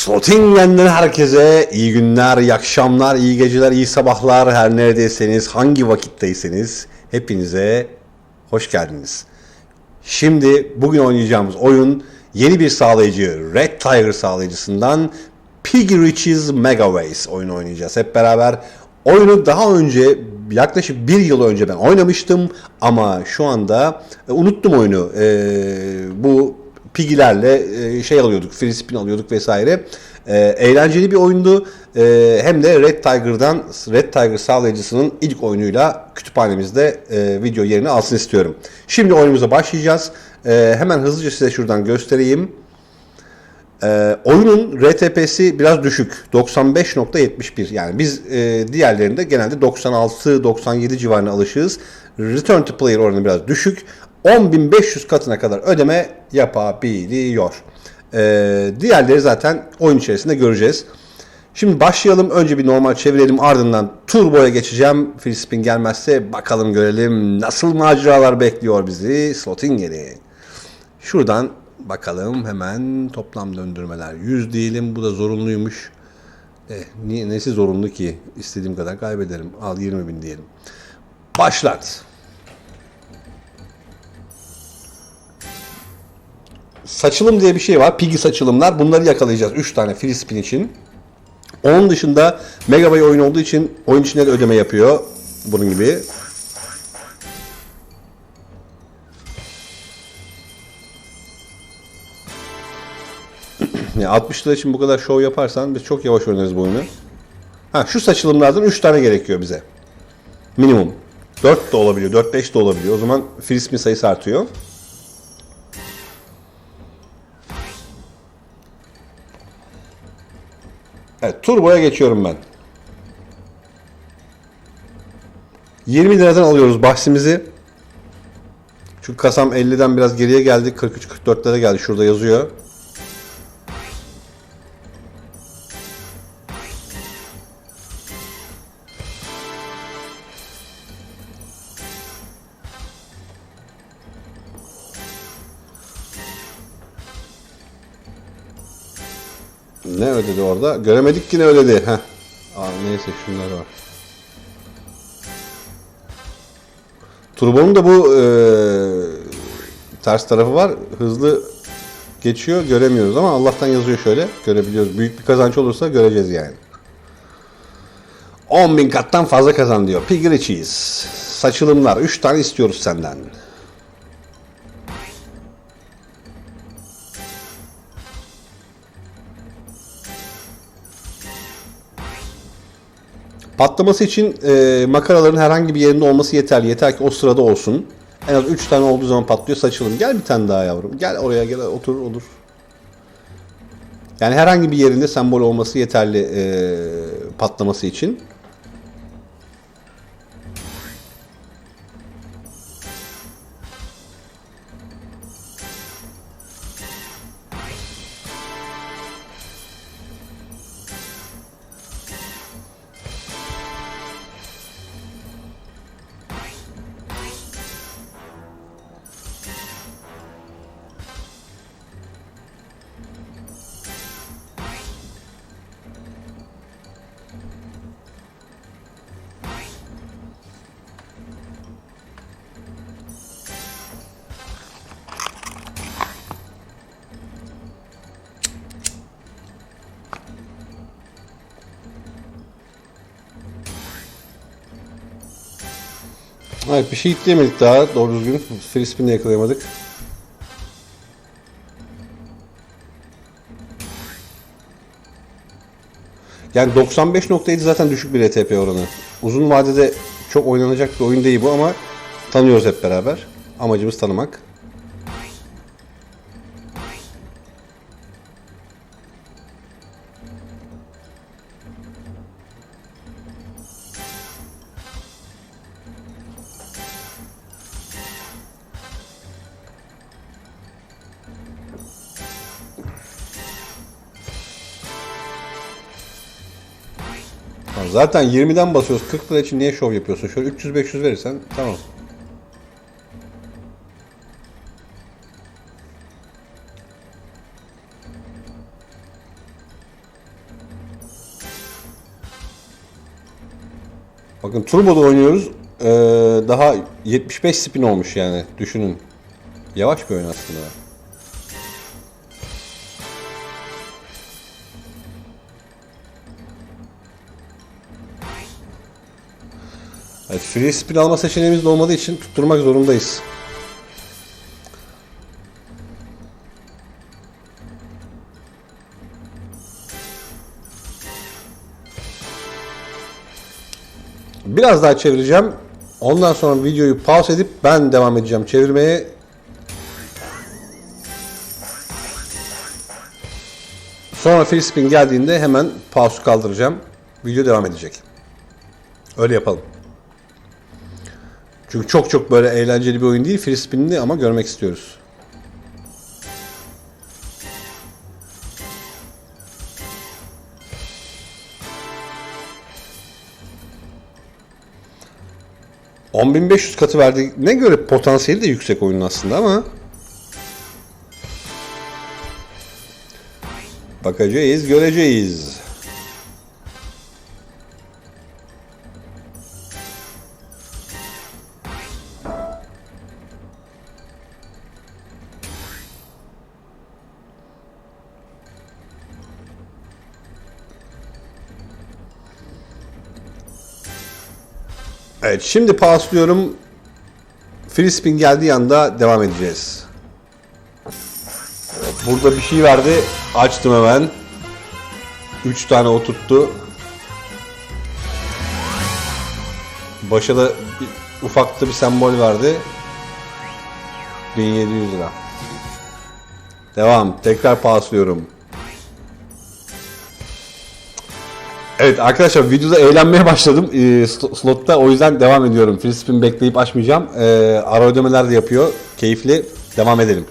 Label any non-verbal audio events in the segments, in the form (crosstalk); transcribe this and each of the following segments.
Slotingen'den herkese iyi günler, iyi akşamlar, iyi geceler, iyi sabahlar. Her neredeyseniz, hangi vakitteyseniz hepinize hoş geldiniz. Şimdi bugün oynayacağımız oyun yeni bir sağlayıcı Red Tiger sağlayıcısından Piggy Riches Megaways oyunu oynayacağız hep beraber. Oyunu daha önce yaklaşık bir yıl önce ben oynamıştım ama şu anda e, unuttum oyunu. E, bu Piggy'lerle e, şey alıyorduk, free spin alıyorduk vesaire. E, eğlenceli bir oyundu. E, hem de Red Tiger'dan Red Tiger sağlayıcısının ilk oyunuyla kütüphanemizde video yerini alsın istiyorum. Şimdi oyunumuza başlayacağız. Hemen hızlıca size şuradan göstereyim. Oyunun RTP'si biraz düşük. 95.71 yani biz diğerlerinde genelde 96-97 civarına alışığız. Return to player oranı biraz düşük. 10.500 katına kadar ödeme yapabiliyor. Ee, diğerleri zaten oyun içerisinde göreceğiz. Şimdi başlayalım. Önce bir normal çevirelim. Ardından turboya geçeceğim. Free spin gelmezse bakalım görelim nasıl maceralar bekliyor bizi. Slotinger'i. Şuradan bakalım hemen toplam döndürmeler. 100 diyelim bu da zorunluymuş. Eh, niye, nesi zorunlu ki? İstediğim kadar kaybederim. Al 20 bin diyelim. Başlat. Saçılım diye bir şey var. Piggy saçılımlar. Bunları yakalayacağız. 3 tane free spin için. Onun dışında Megabyte oyun olduğu için oyun içinde de ödeme yapıyor. Bunun gibi. (clears throat) Ya 60 lira için bu kadar şov yaparsan biz çok yavaş oynarız bu oyunu. Ha şu saçılımlardan 3 tane gerekiyor bize. Minimum. 4 de olabiliyor, 4-5 de olabiliyor. O zaman free sayısı artıyor. Evet, turboya geçiyorum ben. 20 liradan alıyoruz bahsimizi. Çünkü kasam 50'den biraz geriye geldi. 43-44'lere geldi. Şurada yazıyor. Ne ödedi orada? Göremedik ki ne ödedi. Heh. Aa, neyse şunlar var. Turbonun da bu e, ters tarafı var. Hızlı geçiyor göremiyoruz ama Allah'tan yazıyor şöyle. Görebiliyoruz. Büyük bir kazanç olursa göreceğiz yani. 10.000 kattan fazla kazan diyor. Piggy Riches. Saçılımlar. 3 tane istiyoruz senden. Patlaması için e, makaraların herhangi bir yerinde olması yeterli. Yeter ki o sırada olsun. En az 3 tane olduğu zaman patlıyor saçılım. Gel bir tane daha yavrum. Gel oraya gel otur olur. Yani herhangi bir yerinde sembol olması yeterli e, patlaması için. Evet bir şey itleyemedik daha doğru düzgün. Spin'de yakalayamadık. Yani 95.7 zaten düşük bir RTP oranı. Uzun vadede çok oynanacak bir oyun değil bu ama tanıyoruz hep beraber. Amacımız tanımak. Zaten 20'den basıyoruz. 40 lira için niye şov yapıyorsun? Şöyle 300-500 verirsen tamam. Bakın Turbo'da oynuyoruz. Ee, daha 75 spin olmuş yani. Düşünün. Yavaş bir oyun aslında. Evet, free spin alma seçeneğimiz de olmadığı için tutturmak zorundayız. Biraz daha çevireceğim. Ondan sonra videoyu pause edip ben devam edeceğim çevirmeye. Sonra free spin geldiğinde hemen pause kaldıracağım. Video devam edecek. Öyle yapalım. Çünkü çok çok böyle eğlenceli bir oyun değil. Free spin'li ama görmek istiyoruz. ...10.500 katı verdiğine göre potansiyeli de yüksek oyunun aslında ama... Bakacağız, göreceğiz. Evet şimdi paslıyorum. Free spin geldiği anda devam edeceğiz. Burada bir şey verdi. Açtım hemen. 3 tane oturttu. Başa da bir, ufakta bir sembol verdi. 1700 lira. Devam. Tekrar paslıyorum. Evet arkadaşlar videoda eğlenmeye başladım e, slotta o yüzden devam ediyorum. Free spin bekleyip açmayacağım. E, ara ödemeler de yapıyor. Keyifli. Devam edelim.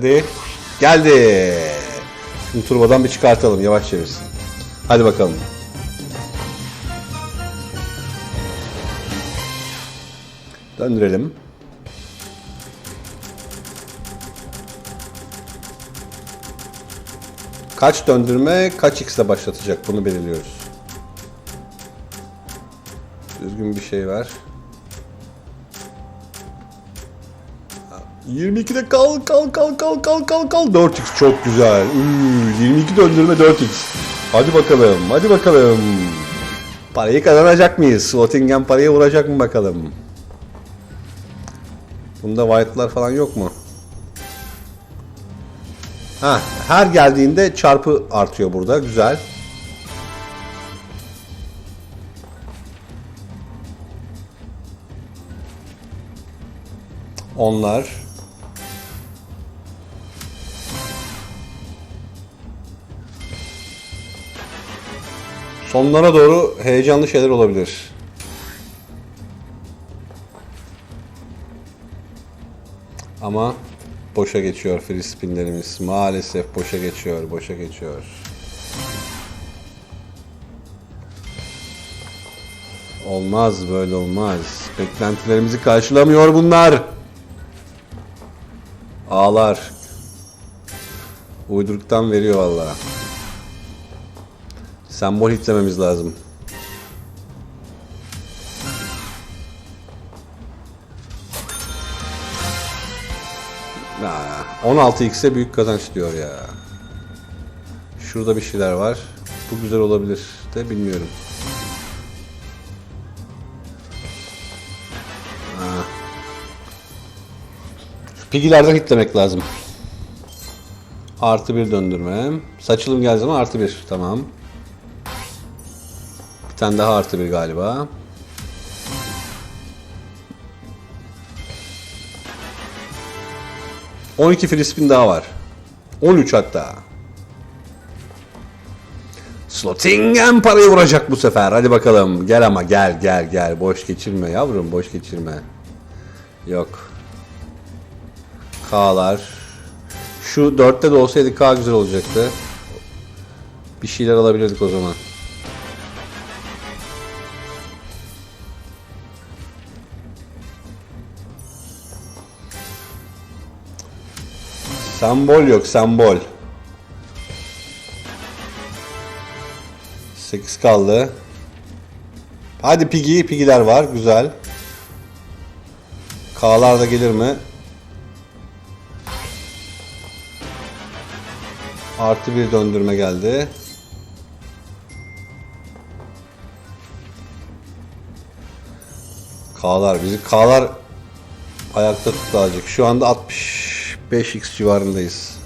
Hadi. Geldi. Şimdi turbodan bir çıkartalım. Yavaş çevirsin. Hadi bakalım. Döndürelim. Kaç döndürme, kaç x'le başlatacak bunu belirliyoruz. Düzgün bir şey ver. 22'de kal kal kal kal kal kal kal 4x çok güzel. Üü, 22 döndürme 4x. Hadi bakalım hadi bakalım. Parayı kazanacak mıyız? Swatingen parayı vuracak mı bakalım? Bunda white'lar falan yok mu? Ha, her geldiğinde çarpı artıyor burada. Güzel. Onlar. Sonlara doğru heyecanlı şeyler olabilir. Ama boşa geçiyor free spinlerimiz. Maalesef boşa geçiyor, boşa geçiyor. Olmaz böyle olmaz. Beklentilerimizi karşılamıyor bunlar. Ağlar. Uyduruktan veriyor vallahi. Sembol hitlememiz lazım. Ya, 16x'e büyük kazanç diyor ya. Şurada bir şeyler var. Bu güzel olabilir de bilmiyorum. Şu pigilerden hitlemek lazım. Artı bir döndürme. Saçılım geldiği zaman artı bir. Tamam. Tane daha artı bir galiba. On iki free spin daha var. 13 hatta. Slotingen parayı vuracak bu sefer. Hadi bakalım. Gel ama gel gel gel. Boş geçirme yavrum boş geçirme. Yok. K'lar. Şu dörtte de olsaydı K güzel olacaktı. Bir şeyler alabilirdik o zaman. Sembol yok sembol. 8 kaldı. Hadi Piggy, Piggy'ler var. Güzel. K'lar da gelir mi? Artı bir döndürme geldi. K'lar bizi K'lar ayakta tuttu azıcık. Şu anda 65x civarındayız.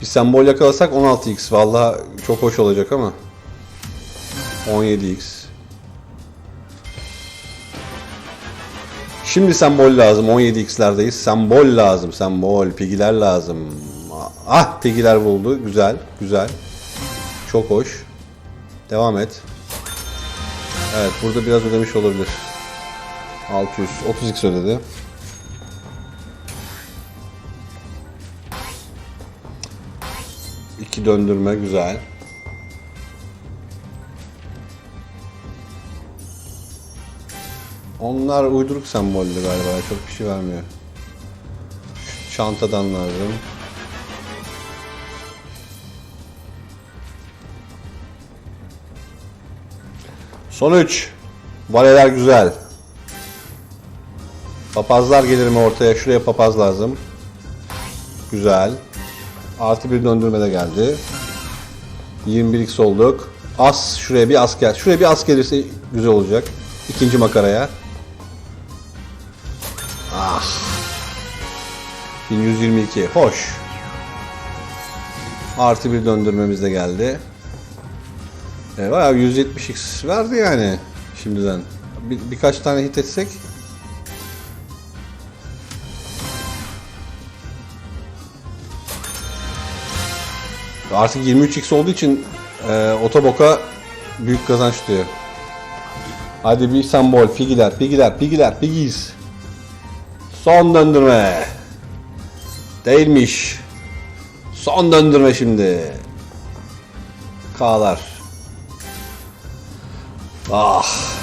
Bir sembol yakalasak 16x. Vallahi çok hoş olacak ama. 17x. Şimdi sembol lazım. 17x'lerdeyiz. Sembol lazım. Sembol. Pigiler lazım. Ah pigiler buldu. Güzel. Güzel. Çok hoş. Devam et. Evet burada biraz ödemiş olabilir. 600. 30x ödedi. İki döndürme güzel. Onlar uyduruk sembollü galiba. Çok bir şey vermiyor. Çantadan lazım. Son 3. Valeler güzel. Papazlar gelir mi ortaya? Şuraya papaz lazım. Güzel. Artı bir döndürme de geldi. 21x olduk. As şuraya bir as gel. Şuraya bir as gelirse güzel olacak. İkinci makaraya. Ah. 1122. Hoş. Artı bir döndürmemiz de geldi. E, bayağı 170x verdi yani şimdiden. Bir, birkaç tane hit etsek Artık 23x olduğu için e, otoboka büyük kazanç diyor. Hadi bir sembol, figiler, figiler, figiler, figiz. Son döndürme. Değilmiş. Son döndürme şimdi. K'lar. Ah.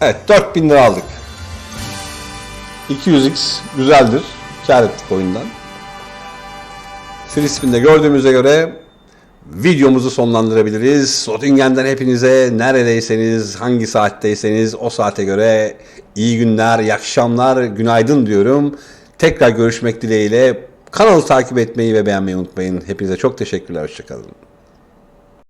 Evet 4000 lira aldık. 200x güzeldir. Kar ettik oyundan. Free spin'de gördüğümüze göre videomuzu sonlandırabiliriz. Sotingen'den hepinize neredeyseniz, hangi saatteyseniz o saate göre iyi günler, iyi akşamlar, günaydın diyorum. Tekrar görüşmek dileğiyle. Kanalı takip etmeyi ve beğenmeyi unutmayın. Hepinize çok teşekkürler. Hoşçakalın.